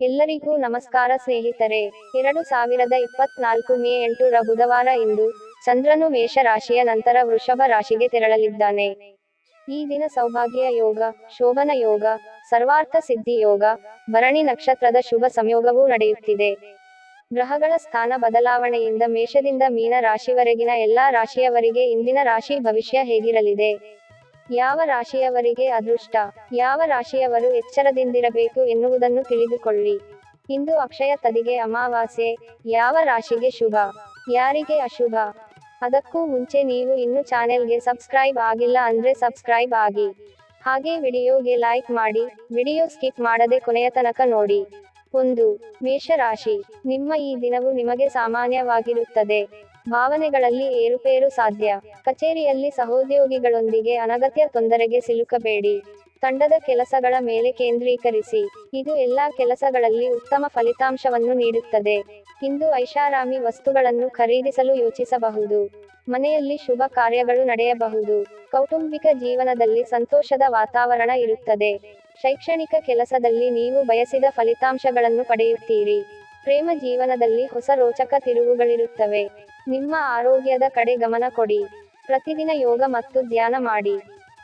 ಎಲ್ಲರಿಗೂ ನಮಸ್ಕಾರ ಸ್ನೇಹಿತರೆ. ಎರಡು ಸಾವಿರದ ಇಪ್ಪತ್ನಾಲ್ಕು ಮೇ ಎಂಟರ ಬುಧವಾರ ಇಂದು ಚಂದ್ರನು ಮೇಷ ರಾಶಿಯ ನಂತರ ವೃಷಭ ರಾಶಿಗೆ ತೆರಳಲಿದ್ದಾನೆ. ಈ ದಿನ ಸೌಭಾಗ್ಯ ಯೋಗ, ಶೋಭನ ಯೋಗ, ಸರ್ವಾರ್ಥ ಸಿದ್ಧಿ ಯೋಗ, ಭರಣಿ ನಕ್ಷತ್ರದ ಶುಭ ಸಂಯೋಗವೂ ನಡೆಯುತ್ತಿದೆ. ಗ್ರಹಗಳ ಸ್ಥಾನ ಬದಲಾವಣೆಯಿಂದ ಮೇಷದಿಂದ ಮೀನ ರಾಶಿವರೆಗಿನ ಎಲ್ಲಾ ರಾಶಿಯವರಿಗೆ ಇಂದಿನ ರಾಶಿ ಭವಿಷ್ಯ ಹೇಗಿರಲಿದೆ? ಯಾವ ರಾಶಿಯವರಿಗೆ ಅದೃಷ್ಟ, ಯಾವ ರಾಶಿಯವರು ಎಚ್ಚರದಿಂದಿರಬೇಕು ಎನ್ನುವುದನ್ನು ತಿಳಿದುಕೊಳ್ಳಿ. ಇಂದು ಅಕ್ಷಯ ತದಿಗೆ ಅಮಾವಾಸ್ಯೆ, ಯಾವ ರಾಶಿಗೆ ಶುಭ, ಯಾರಿಗೆ ಅಶುಭ? ಅದಕ್ಕೂ ಮುಂಚೆ ನೀವು ಇನ್ನು ಚಾನೆಲ್ಗೆ ಸಬ್ಸ್ಕ್ರೈಬ್ ಆಗಿಲ್ಲ ಅಂದ್ರೆ ಸಬ್ಸ್ಕ್ರೈಬ್ ಆಗಿ. ಹಾಗೆ ವಿಡಿಯೋಗೆ ಲೈಕ್ ಮಾಡಿ, ವಿಡಿಯೋ ಸ್ಕಿಪ್ ಮಾಡದೆ ಕೊನೆಯ ತನಕ ನೋಡಿ. ಒಂದು, ಮೇಷರಾಶಿ, ನಿಮ್ಮ ಈ ದಿನವು ನಿಮಗೆ ಸಾಮಾನ್ಯವಾಗಿರುತ್ತದೆ. ಭಾವನೆಗಳಲ್ಲಿ ಏರುಪೇರು ಸಾಧ್ಯ. ಕಚೇರಿಯಲ್ಲಿ ಸಹೋದ್ಯೋಗಿಗಳೊಂದಿಗೆ ಅನಗತ್ಯ ತೊಂದರೆಗೆ ಸಿಲುಕಬೇಡಿ. ತಂಡದ ಕೆಲಸಗಳ ಮೇಲೆ ಕೇಂದ್ರೀಕರಿಸಿ. ಇದು ಎಲ್ಲಾ ಕೆಲಸಗಳಲ್ಲಿ ಉತ್ತಮ ಫಲಿತಾಂಶವನ್ನು ನೀಡುತ್ತದೆ. ಇಂದು ಐಷಾರಾಮಿ ವಸ್ತುಗಳನ್ನು ಖರೀದಿಸಲು ಯೋಚಿಸಬಹುದು. ಮನೆಯಲ್ಲಿ ಶುಭ ಕಾರ್ಯಗಳು ನಡೆಯಬಹುದು. ಕೌಟುಂಬಿಕ ಜೀವನದಲ್ಲಿ ಸಂತೋಷದ ವಾತಾವರಣ ಇರುತ್ತದೆ. ಶೈಕ್ಷಣಿಕ ಕೆಲಸದಲ್ಲಿ ನೀವು ಬಯಸಿದ ಫಲಿತಾಂಶಗಳನ್ನು ಪಡೆಯುತ್ತೀರಿ. ಪ್ರೇಮ ಜೀವನದಲ್ಲಿ ಹೊಸ ರೋಚಕ ತಿರುವುಗಳಿರುತ್ತವೆ. ನಿಮ್ಮ ಆರೋಗ್ಯದ ಕಡೆ ಗಮನ ಕೊಡಿ. ಪ್ರತಿದಿನ ಯೋಗ ಮತ್ತು ಧ್ಯಾನ ಮಾಡಿ.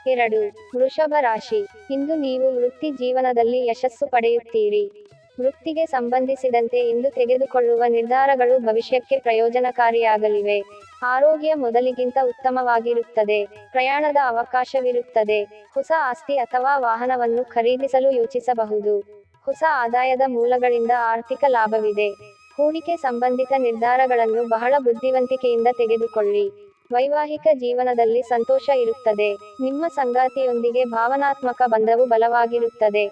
ಎರಡು, ವೃಷಭ ರಾಶಿ. ಇಂದು ನೀವು ವೃತ್ತಿ ಜೀವನದಲ್ಲಿ ಯಶಸ್ಸು ಪಡೆಯುತ್ತೀರಿ. ವೃತ್ತಿಗೆ ಸಂಬಂಧಿಸಿದಂತೆ ಇಂದು ತೆಗೆದುಕೊಳ್ಳುವ ನಿರ್ಧಾರಗಳು ಭವಿಷ್ಯಕ್ಕೆ ಪ್ರಯೋಜನಕಾರಿಯಾಗಲಿವೆ. ಆರೋಗ್ಯ ಮೊದಲಿಗಿಂತ ಉತ್ತಮವಾಗಿರುತ್ತದೆ. ಪ್ರಯಾಣದ ಅವಕಾಶವಿರುತ್ತದೆ. ಹೊಸ ಆಸ್ತಿ ಅಥವಾ ವಾಹನವನ್ನು ಖರೀದಿಸಲು ಯೋಚಿಸಬಹುದು. ಹೊಸ ಆದಾಯದ ಮೂಲಗಳಿಂದ ಆರ್ಥಿಕ ಲಾಭವಿದೆ. ಹೂಡಿಕೆ ಸಂಬಂಧಿತ ನಿರ್ಧಾರಗಳನ್ನು ಬಹಳ ಬುದ್ಧಿವಂತಿಕೆಯಿಂದ ತೆಗೆದುಕೊಳ್ಳಿ. ವೈವಾಹಿಕ ಜೀವನದಲ್ಲಿ ಸಂತೋಷ ಇರುತ್ತದೆ. ನಿಮ್ಮ ಸಂಗಾತಿಯೊಂದಿಗೆ ಭಾವನಾತ್ಮಕ ಬಂಧವು ಬಲವಾಗಿರುತ್ತದೆ.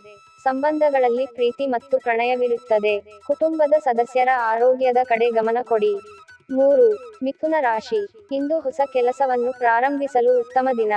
ಸಂಬಂಧಗಳಲ್ಲಿ ಪ್ರೀತಿ ಮತ್ತು ಪ್ರಣಯವಿರುತ್ತದೆ. ಕುಟುಂಬದ ಸದಸ್ಯರ ಆರೋಗ್ಯದ ಕಡೆ ಗಮನ ಕೊಡಿ. ಮೂರು, ಮಿಥುನ ರಾಶಿ. ಇಂದು ಹೊಸ ಕೆಲಸವನ್ನು ಪ್ರಾರಂಭಿಸಲು ಉತ್ತಮ ದಿನ.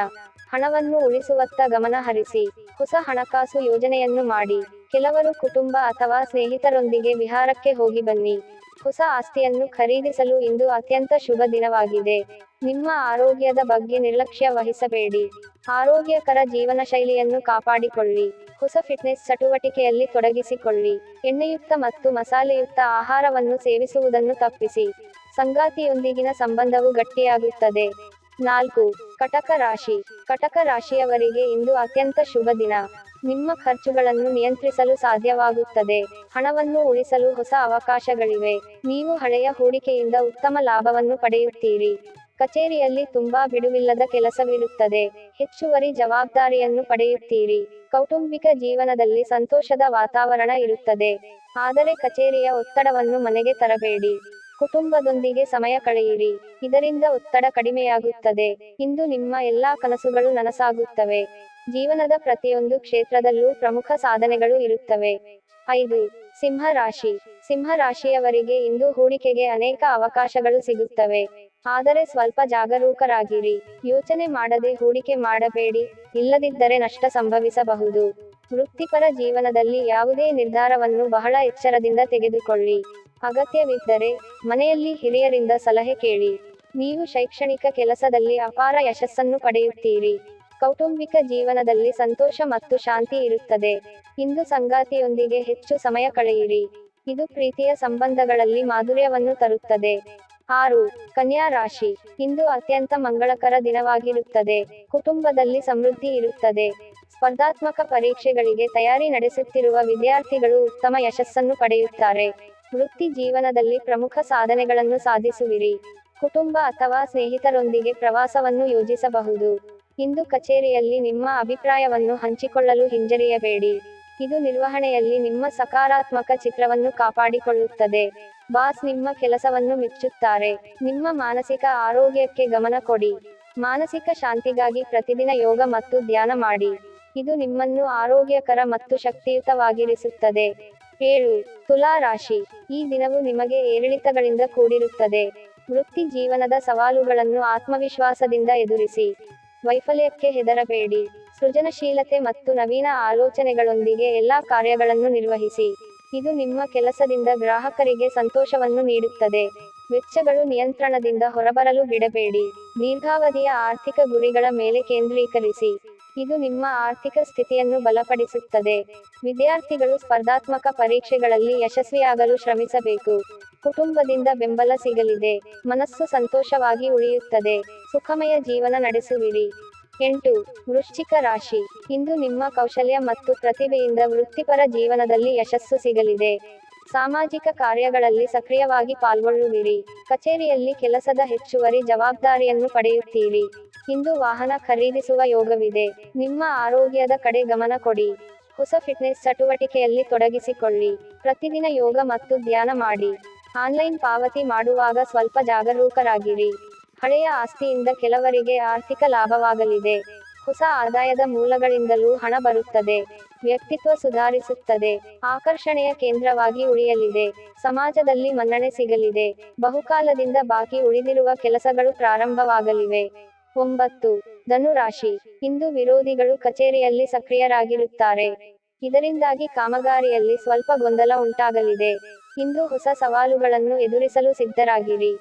ಹಣವನ್ನು ಉಳಿಸುವತ್ತ ಗಮನ ಹರಿಸಿ. ಹೊಸ ಹಣಕಾಸು ಯೋಜನೆಯನ್ನು ಮಾಡಿ. ಕೆಲವರು ಕುಟುಂಬ ಅಥವಾ ಸ್ನೇಹಿತರೊಂದಿಗೆ ವಿಹಾರಕ್ಕೆ ಹೋಗಿ ಬನ್ನಿ. ಹೊಸ ಆಸ್ತಿಯನ್ನು ಖರೀದಿಸಲು ಇಂದು ಅತ್ಯಂತ ಶುಭ ದಿನವಾಗಿದೆ. ನಿಮ್ಮ ಆರೋಗ್ಯದ ಬಗ್ಗೆ ನಿರ್ಲಕ್ಷ್ಯ ವಹಿಸಬೇಡಿ. ಆರೋಗ್ಯಕರ ಜೀವನ ಶೈಲಿಯನ್ನು ಕಾಪಾಡಿಕೊಳ್ಳಿ. ಹೊಸ ಫಿಟ್ನೆಸ್ ಚಟುವಟಿಕೆಯಲ್ಲಿ ತೊಡಗಿಸಿಕೊಳ್ಳಿ. ಎಣ್ಣೆಯುಕ್ತ ಮತ್ತು ಮಸಾಲೆಯುಕ್ತ ಆಹಾರವನ್ನು ಸೇವಿಸುವುದನ್ನು ತಪ್ಪಿಸಿ. ಸಂಗಾತಿಯೊಂದಿಗಿನ ಸಂಬಂಧವು ಗಟ್ಟಿಯಾಗುತ್ತದೆ. ನಾಲ್ಕು, ಕಟಕ ರಾಶಿ. ಕಟಕ ರಾಶಿಯವರಿಗೆ ಇಂದು ಅತ್ಯಂತ ಶುಭ ದಿನ. ನಿಮ್ಮ ಖರ್ಚುಗಳನ್ನು ನಿಯಂತ್ರಿಸಲು ಸಾಧ್ಯವಾಗುತ್ತದೆ. ಹಣವನ್ನು ಉಳಿಸಲು ಹೊಸ ಅವಕಾಶಗಳಿವೆ. ನೀವು ಹಳೆಯ ಹೂಡಿಕೆಯಿಂದ ಉತ್ತಮ ಲಾಭವನ್ನು ಪಡೆಯುತ್ತೀರಿ. ಕಚೇರಿಯಲ್ಲಿ ತುಂಬಾ ಬಿಡುವಿಲ್ಲದ ಕೆಲಸವಿರುತ್ತದೆ. ಹೆಚ್ಚುವರಿ ಜವಾಬ್ದಾರಿಯನ್ನು ಪಡೆಯುತ್ತೀರಿ. ಕೌಟುಂಬಿಕ ಜೀವನದಲ್ಲಿ ಸಂತೋಷದ ವಾತಾವರಣ ಇರುತ್ತದೆ. ಆದರೆ ಕಚೇರಿಯ ಒತ್ತಡವನ್ನು ಮನೆಗೆ ತರಬೇಡಿ. ಕುಟುಂಬದೊಂದಿಗೆ ಸಮಯ ಕಳೆಯಿರಿ. ಇದರಿಂದ ಒತ್ತಡ ಕಡಿಮೆಯಾಗುತ್ತದೆ. ಇಂದು ನಿಮ್ಮ ಎಲ್ಲಾ ಕನಸುಗಳು ನನಸಾಗುತ್ತವೆ. ಜೀವನದ ಪ್ರತಿಯೊಂದು ಕ್ಷೇತ್ರದಲ್ಲೂ ಪ್ರಮುಖ ಸಾಧನೆಗಳು ಇರುತ್ತವೆ. ಐದು ಸಿಂಹ ರಾಶಿ ಸಿಂಹ ರಾಶಿಯವರಿಗೆ ಇಂದು ಹೂಡಿಕೆಗೆ ಅನೇಕ ಅವಕಾಶಗಳು ಸಿಗುತ್ತವೆ. ಆದರೆ ಸ್ವಲ್ಪ ಜಾಗರೂಕರಾಗಿರಿ. ಯೋಚನೆ ಮಾಡದೆ ಹೂಡಿಕೆ ಮಾಡಬೇಡಿ. ಇಲ್ಲದಿದ್ದರೆ ನಷ್ಟ ಸಂಭವಿಸಬಹುದು. ವೃತ್ತಿಪರ ಜೀವನದಲ್ಲಿ ಯಾವುದೇ ನಿರ್ಧಾರವನ್ನು ಬಹಳ ಎಚ್ಚರದಿಂದ ತೆಗೆದುಕೊಳ್ಳಿ. ಅಗತ್ಯವಿದ್ದರೆ ಮನೆಯಲ್ಲಿ ಹಿರಿಯರಿಂದ ಸಲಹೆ ಕೇಳಿ. ನೀವು ಶೈಕ್ಷಣಿಕ ಕೆಲಸದಲ್ಲಿ ಅಪಾರ ಯಶಸ್ಸನ್ನು ಪಡೆಯುತ್ತೀರಿ. ಕೌಟುಂಬಿಕ ಜೀವನದಲ್ಲಿ ಸಂತೋಷ ಮತ್ತು ಶಾಂತಿ ಇರುತ್ತದೆ. ಇಂದು ಸಂಗಾತಿಯೊಂದಿಗೆ ಹೆಚ್ಚು ಸಮಯ ಕಳೆಯಿರಿ. ಇದು ಪ್ರೀತಿಯ ಸಂಬಂಧಗಳಲ್ಲಿ ಮಾಧುರ್ಯವನ್ನು ತರುತ್ತದೆ. ಆರು, ಕನ್ಯಾ ರಾಶಿ. ಇಂದು ಅತ್ಯಂತ ಮಂಗಳಕರ ದಿನವಾಗಿರುತ್ತದೆ. ಕುಟುಂಬದಲ್ಲಿ ಸಮೃದ್ಧಿ ಇರುತ್ತದೆ. ಸ್ಪರ್ಧಾತ್ಮಕ ಪರೀಕ್ಷೆಗಳಿಗೆ ತಯಾರಿ ನಡೆಸುತ್ತಿರುವ ವಿದ್ಯಾರ್ಥಿಗಳು ಉತ್ತಮ ಯಶಸ್ಸನ್ನು ಪಡೆಯುತ್ತಾರೆ. ವೃತ್ತಿ ಜೀವನದಲ್ಲಿ ಪ್ರಮುಖ ಸಾಧನೆಗಳನ್ನು ಸಾಧಿಸುವಿರಿ. ಕುಟುಂಬ ಅಥವಾ ಸ್ನೇಹಿತರೊಂದಿಗೆ ಪ್ರವಾಸವನ್ನು ಯೋಜಿಸಬಹುದು. ಇಂದು ಕಚೇರಿಯಲ್ಲಿ ನಿಮ್ಮ ಅಭಿಪ್ರಾಯವನ್ನು ಹಂಚಿಕೊಳ್ಳಲು ಹಿಂಜರಿಯಬೇಡಿ. ಇದು ನಿರ್ವಹಣೆಯಲ್ಲಿ ನಿಮ್ಮ ಸಕಾರಾತ್ಮಕ ಚಿತ್ರವನ್ನು ಕಾಪಾಡಿಕೊಳ್ಳುತ್ತದೆ. ಬಾಸ್ ನಿಮ್ಮ ಕೆಲಸವನ್ನು ಮೆಚ್ಚುತ್ತಾರೆ. ನಿಮ್ಮ ಮಾನಸಿಕ ಆರೋಗ್ಯಕ್ಕೆ ಗಮನ ಕೊಡಿ. ಮಾನಸಿಕ ಶಾಂತಿಗಾಗಿ ಪ್ರತಿದಿನ ಯೋಗ ಮತ್ತು ಧ್ಯಾನ ಮಾಡಿ. ಇದು ನಿಮ್ಮನ್ನು ಆರೋಗ್ಯಕರ ಮತ್ತು ಶಕ್ತಿಯುತವಾಗಿರಿಸುತ್ತದೆ. ಏಳು, ತುಲಾ ರಾಶಿ. ಈ ದಿನವು ನಿಮಗೆ ಏರಿಳಿತಗಳಿಂದ ಕೂಡಿರುತ್ತದೆ. ವೃತ್ತಿ ಜೀವನದ ಸವಾಲುಗಳನ್ನು ಆತ್ಮವಿಶ್ವಾಸದಿಂದ ಎದುರಿಸಿ. ವೈಫಲ್ಯಕ್ಕೆ ಹೆದರಬೇಡಿ. ಸೃಜನಶೀಲತೆ ಮತ್ತು ನವೀನ ಆಲೋಚನೆಗಳೊಂದಿಗೆ ಎಲ್ಲಾ ಕಾರ್ಯಗಳನ್ನು ನಿರ್ವಹಿಸಿ. ಇದು ನಿಮ್ಮ ಕೆಲಸದಿಂದ ಗ್ರಾಹಕರಿಗೆ ಸಂತೋಷವನ್ನು ನೀಡುತ್ತದೆ. ವೆಚ್ಚಗಳು ನಿಯಂತ್ರಣದಿಂದ ಹೊರಬರಲು ಬಿಡಬೇಡಿ. ದೀರ್ಘಾವಧಿಯ ಆರ್ಥಿಕ ಗುರಿಗಳ ಮೇಲೆ ಕೇಂದ್ರೀಕರಿಸಿ. ಇದು ನಿಮ್ಮ ಆರ್ಥಿಕ ಸ್ಥಿತಿಯನ್ನು ಬಲಪಡಿಸುತ್ತದೆ. ವಿದ್ಯಾರ್ಥಿಗಳು ಸ್ಪರ್ಧಾತ್ಮಕ ಪರೀಕ್ಷೆಗಳಲ್ಲಿ ಯಶಸ್ವಿಯಾಗಲು ಶ್ರಮಿಸಬೇಕು. ಕುಟುಂಬದಿಂದ ಬೆಂಬಲ ಸಿಗಲಿದೆ. ಮನಸ್ಸು ಸಂತೋಷವಾಗಿ ಉಳಿಯುತ್ತದೆ. ಸುಖಮಯ ಜೀವನ ನಡೆಸುವಿರಿ. ಎಂಟು, ವೃಶ್ಚಿಕ ರಾಶಿ. ಇಂದು ನಿಮ್ಮ ಕೌಶಲ್ಯ ಮತ್ತು ಪ್ರತಿಭೆಯಿಂದ ವೃತ್ತಿಪರ ಜೀವನದಲ್ಲಿ ಯಶಸ್ಸು ಸಿಗಲಿದೆ. ಸಾಮಾಜಿಕ ಕಾರ್ಯಗಳಲ್ಲಿ ಸಕ್ರಿಯವಾಗಿ ಪಾಲ್ಗೊಳ್ಳುವಿರಿ. ಕಚೇರಿಯಲ್ಲಿ ಕೆಲಸದ ಹೆಚ್ಚುವರಿ ಜವಾಬ್ದಾರಿಯನ್ನು ಪಡೆಯುತ್ತೀರಿ. ಇಂದು ವಾಹನ ಖರೀದಿಸುವ ಯೋಗವಿದೆ. ನಿಮ್ಮ ಆರೋಗ್ಯದ ಕಡೆ ಗಮನ ಕೊಡಿ. ಹೊಸ ಫಿಟ್ನೆಸ್ ಚಟುವಟಿಕೆಯಲ್ಲಿ ತೊಡಗಿಸಿಕೊಳ್ಳಿ. ಪ್ರತಿದಿನ ಯೋಗ ಮತ್ತು ಧ್ಯಾನ ಮಾಡಿ. ಆನ್ಲೈನ್ ಪಾವತಿ ಮಾಡುವಾಗ ಸ್ವಲ್ಪ ಜಾಗರೂಕರಾಗಿರಿ. ಹಳೆಯ ಆಸ್ತಿಯಿಂದ ಕೆಲವರಿಗೆ ಆರ್ಥಿಕ ಲಾಭವಾಗಲಿದೆ. ಹೊಸ ಆದಾಯದ ಮೂಲಗಳಿಂದಲೂ ಹಣ ಬರುತ್ತದೆ. ವ್ಯಕ್ತಿತ್ವ ಸುಧಾರಿಸುತ್ತದೆ. ಆಕರ್ಷಣೆಯ ಕೇಂದ್ರವಾಗಿ ಉಳಿಯಲಿದೆ. ಸಮಾಜದಲ್ಲಿ ಮನ್ನಣೆ ಸಿಗಲಿದೆ. ಬಹುಕಾಲದಿಂದ ಬಾಕಿ ಉಳಿದಿರುವ ಕೆಲಸಗಳು ಪ್ರಾರಂಭವಾಗಲಿವೆ. ಒಂಬತ್ತು. ಧನುರಾಶಿ. ಇಂದು ವಿರೋಧಿಗಳು ಕಚೇರಿಯಲ್ಲಿ ಸಕ್ರಿಯರಾಗಿರುತ್ತಾರೆ. ಇದರಿಂದಾಗಿ ಕಾಮಗಾರಿಯಲ್ಲಿ ಸ್ವಲ್ಪ ಗೊಂದಲ ಉಂಟಾಗಲಿದೆ. ಇಂದು ಹೊಸ ಸವಾಲುಗಳನ್ನು ಎದುರಿಸಲು ಸಿದ್ಧರಾಗಿರಿ.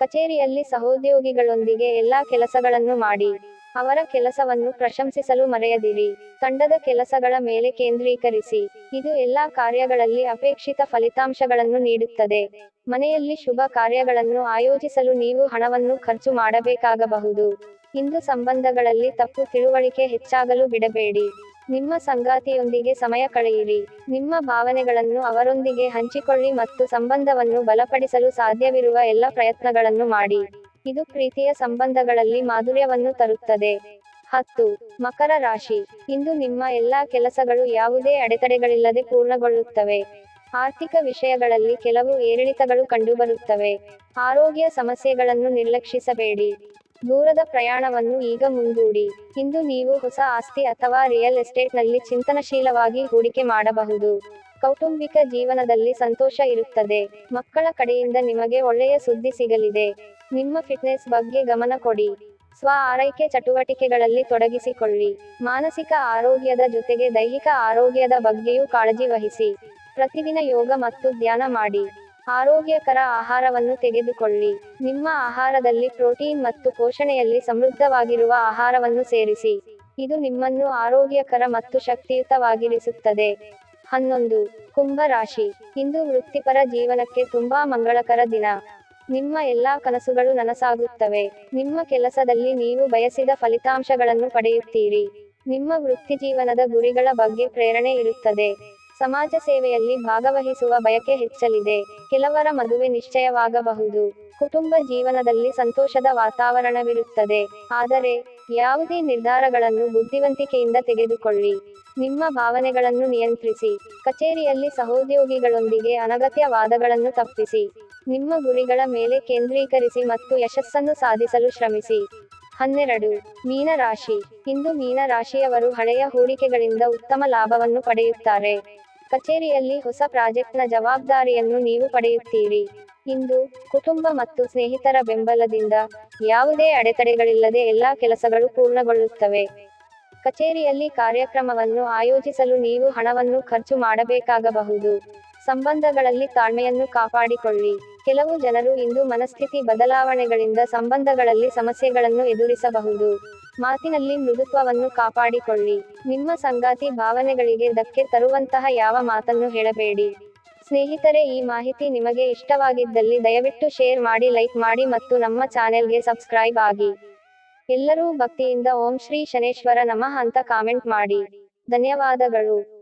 ಕಚೇರಿಯಲ್ಲಿ ಸಹೋದ್ಯೋಗಿಗಳೊಂದಿಗೆ ಎಲ್ಲಾ ಕೆಲಸಗಳನ್ನು ಮಾಡಿ. ಅವರ ಕೆಲಸವನ್ನು ಪ್ರಶಂಸಿಸಲು ಮರೆಯದಿರಿ. ತಂಡದ ಕೆಲಸಗಳ ಮೇಲೆ ಕೇಂದ್ರೀಕರಿಸಿ. ಇದು ಎಲ್ಲಾ ಕಾರ್ಯಗಳಲ್ಲಿ ಅಪೇಕ್ಷಿತ ಫಲಿತಾಂಶಗಳನ್ನು ನೀಡುತ್ತದೆ. ಮನೆಯಲ್ಲಿ ಶುಭ ಕಾರ್ಯಗಳನ್ನು ಆಯೋಜಿಸಲು ನೀವು ಹಣವನ್ನು ಖರ್ಚು ಮಾಡಬೇಕಾಗಬಹುದು. ಇಂದು ಸಂಬಂಧಗಳಲ್ಲಿ ತಪ್ಪು ತಿಳುವಳಿಕೆ ಹೆಚ್ಚಾಗಲು ಬಿಡಬೇಡಿ. ನಿಮ್ಮ ಸಂಗಾತಿಯೊಂದಿಗೆ ಸಮಯ ಕಳೆಯಿರಿ. ನಿಮ್ಮ ಭಾವನೆಗಳನ್ನು ಅವರೊಂದಿಗೆ ಹಂಚಿಕೊಳ್ಳಿ ಮತ್ತು ಸಂಬಂಧವನ್ನು ಬಲಪಡಿಸಲು ಸಾಧ್ಯವಿರುವ ಎಲ್ಲ ಪ್ರಯತ್ನಗಳನ್ನು ಮಾಡಿ. ಇದು ಪ್ರೀತಿಯ ಸಂಬಂಧಗಳಲ್ಲಿ ಮಾಧುರ್ಯವನ್ನು ತರುತ್ತದೆ. ಹತ್ತು, ಮಕರ ರಾಶಿ. ಇಂದು ನಿಮ್ಮ ಎಲ್ಲಾ ಕೆಲಸಗಳು ಯಾವುದೇ ಅಡೆತಡೆಗಳಿಲ್ಲದೆ ಪೂರ್ಣಗೊಳ್ಳುತ್ತವೆ. ಆರ್ಥಿಕ ವಿಷಯಗಳಲ್ಲಿ ಕೆಲವು ಏರಿಳಿತಗಳು ಕಂಡುಬರುತ್ತವೆ. ಆರೋಗ್ಯ ಸಮಸ್ಯೆಗಳನ್ನು ನಿರ್ಲಕ್ಷಿಸಬೇಡಿ. ದೂರದ ಪ್ರಯಾಣವನ್ನು ಈಗ ಮುಂದೂಡಿ. ಇಂದು ನೀವು ಹೊಸ ಆಸ್ತಿ ಅಥವಾ ರಿಯಲ್ ಎಸ್ಟೇಟ್ನಲ್ಲಿ ಚಿಂತನಶೀಲವಾಗಿ ಹೂಡಿಕೆ ಮಾಡಬಹುದು. ಕೌಟುಂಬಿಕ ಜೀವನದಲ್ಲಿ ಸಂತೋಷ ಇರುತ್ತದೆ. ಮಕ್ಕಳ ಕಡೆಯಿಂದ ನಿಮಗೆ ಒಳ್ಳೆಯ ಸುದ್ದಿ ಸಿಗಲಿದೆ. ನಿಮ್ಮ ಫಿಟ್ನೆಸ್ ಬಗ್ಗೆ ಗಮನ ಕೊಡಿ. ಸ್ವ ಆರೈಕೆ ಚಟುವಟಿಕೆಗಳಲ್ಲಿ ತೊಡಗಿಸಿಕೊಳ್ಳಿ. ಮಾನಸಿಕ ಆರೋಗ್ಯದ ಜೊತೆಗೆ ದೈಹಿಕ ಆರೋಗ್ಯದ ಬಗ್ಗೆಯೂ ಕಾಳಜಿ ವಹಿಸಿ. ಪ್ರತಿದಿನ ಯೋಗ ಮತ್ತು ಧ್ಯಾನ ಮಾಡಿ. ಆರೋಗ್ಯಕರ ಆಹಾರವನ್ನು ತೆಗೆದುಕೊಳ್ಳಿ. ನಿಮ್ಮ ಆಹಾರದಲ್ಲಿ ಪ್ರೋಟೀನ್ ಮತ್ತು ಪೋಷಣೆಯಲ್ಲಿ ಸಮೃದ್ಧವಾಗಿರುವ ಆಹಾರವನ್ನು ಸೇರಿಸಿ. ಇದು ನಿಮ್ಮನ್ನು ಆರೋಗ್ಯಕರ ಮತ್ತು ಶಕ್ತಿಯುತವಾಗಿರಿಸುತ್ತದೆ. ಹನ್ನೊಂದು. ಕುಂಭ ರಾಶಿ. ಇಂದು ವೃತ್ತಿಪರ ಜೀವನಕ್ಕೆ ತುಂಬಾ ಮಂಗಳಕರ ದಿನ. ನಿಮ್ಮ ಎಲ್ಲಾ ಕನಸುಗಳು ನನಸಾಗುತ್ತವೆ. ನಿಮ್ಮ ಕೆಲಸದಲ್ಲಿ ನೀವು ಬಯಸಿದ ಫಲಿತಾಂಶಗಳನ್ನು ಪಡೆಯುತ್ತೀರಿ. ನಿಮ್ಮ ವೃತ್ತಿಜೀವನದ ಗುರಿಗಳ ಬಗ್ಗೆ ಪ್ರೇರಣೆ ಇರುತ್ತದೆ. ಸಮಾಜ ಸೇವೆಯಲ್ಲಿ ಭಾಗವಹಿಸುವ ಬಯಕೆ ಹೆಚ್ಚಲಿದೆ. ಕೆಲವರ ಮದುವೆ ನಿಶ್ಚಯವಾಗಬಹುದು. ಕುಟುಂಬ ಜೀವನದಲ್ಲಿ ಸಂತೋಷದ ವಾತಾವರಣವಿರುತ್ತದೆ. ಆದರೆ, ಯಾವುದೇ ನಿರ್ಧಾರಗಳನ್ನು ಬುದ್ಧಿವಂತಿಕೆಯಿಂದ ತೆಗೆದುಕೊಳ್ಳಿ. ನಿಮ್ಮ ಭಾವನೆಗಳನ್ನು ನಿಯಂತ್ರಿಸಿ. ಕಚೇರಿಯಲ್ಲಿ ಸಹೋದ್ಯೋಗಿಗಳೊಂದಿಗೆ ಅನಗತ್ಯ ವಾದಗಳನ್ನು ತಪ್ಪಿಸಿ. ನಿಮ್ಮ ಗುರಿಗಳ ಮೇಲೆ ಕೇಂದ್ರೀಕರಿಸಿ ಮತ್ತು ಯಶಸ್ಸನ್ನು ಸಾಧಿಸಲು ಶ್ರಮಿಸಿ. ಹನ್ನೆರಡು. ಮೀನ ರಾಶಿ ಇಂದು ಮೀನ ರಾಶಿಯವರು ಹಳೆಯ ಹೂಡಿಕೆಗಳಿಂದ ಉತ್ತಮ ಲಾಭವನ್ನು ಪಡೆಯುತ್ತಾರೆ. ಕಚೇರಿಯಲ್ಲಿ ಹೊಸ ಪ್ರಾಜೆಕ್ಟ್ನ ಜವಾಬ್ದಾರಿಯನ್ನು ನೀವು ಪಡೆಯುತ್ತೀರಿ. ಇಂದು ಕುಟುಂಬ ಮತ್ತು ಸ್ನೇಹಿತರ ಬೆಂಬಲದಿಂದ ಯಾವುದೇ ಅಡೆತಡೆಗಳಿಲ್ಲದೆ ಎಲ್ಲಾ ಕೆಲಸಗಳು ಪೂರ್ಣಗೊಳ್ಳುತ್ತವೆ. ಕಚೇರಿಯಲ್ಲಿ ಕಾರ್ಯಕ್ರಮವನ್ನು ಆಯೋಜಿಸಲು ನೀವು ಹಣವನ್ನು ಖರ್ಚು ಮಾಡಬೇಕಾಗಬಹುದು. ಸಂಬಂಧಗಳಲ್ಲಿ ತಾಳ್ಮೆಯನ್ನು ಕಾಪಾಡಿಕೊಳ್ಳಿ. ಕೆಲವು ಜನರು ಇಂದು ಮನಸ್ಥಿತಿ ಬದಲಾವಣೆಗಳಿಂದ ಸಂಬಂಧಗಳಲ್ಲಿ ಸಮಸ್ಯೆಗಳನ್ನು ಎದುರಿಸಬಹುದು. ಮಾತಿನಲ್ಲಿ ಮೃದುತ್ವವನ್ನು ಕಾಪಾಡಿಕೊಳ್ಳಿ. ನಿಮ್ಮ ಸಂಗಾತಿ ಭಾವನೆಗಳಿಗೆ ಧಕ್ಕೆ ತರುವಂತಹ ಯಾವ ಮಾತನ್ನು ಹೇಳಬೇಡಿ. ಸ್ನೇಹಿತರೆ, ಈ ಮಾಹಿತಿ ನಿಮಗೆ ಇಷ್ಟವಾಗಿದ್ದಲ್ಲಿ ದಯವಿಟ್ಟು ಶೇರ್ ಮಾಡಿ, ಲೈಕ್ ಮಾಡಿ ಮತ್ತು ನಮ್ಮ ಚಾನೆಲ್ಗೆ ಸಬ್ಸ್ಕ್ರೈಬ್ ಆಗಿ. ಎಲ್ಲರೂ ಭಕ್ತಿಯಿಂದ ಓಂ ಶ್ರೀ ಶನೇಶ್ವರ ನಮಃ ಅಂತ ಕಾಮೆಂಟ್ ಮಾಡಿ. ಧನ್ಯವಾದಗಳು.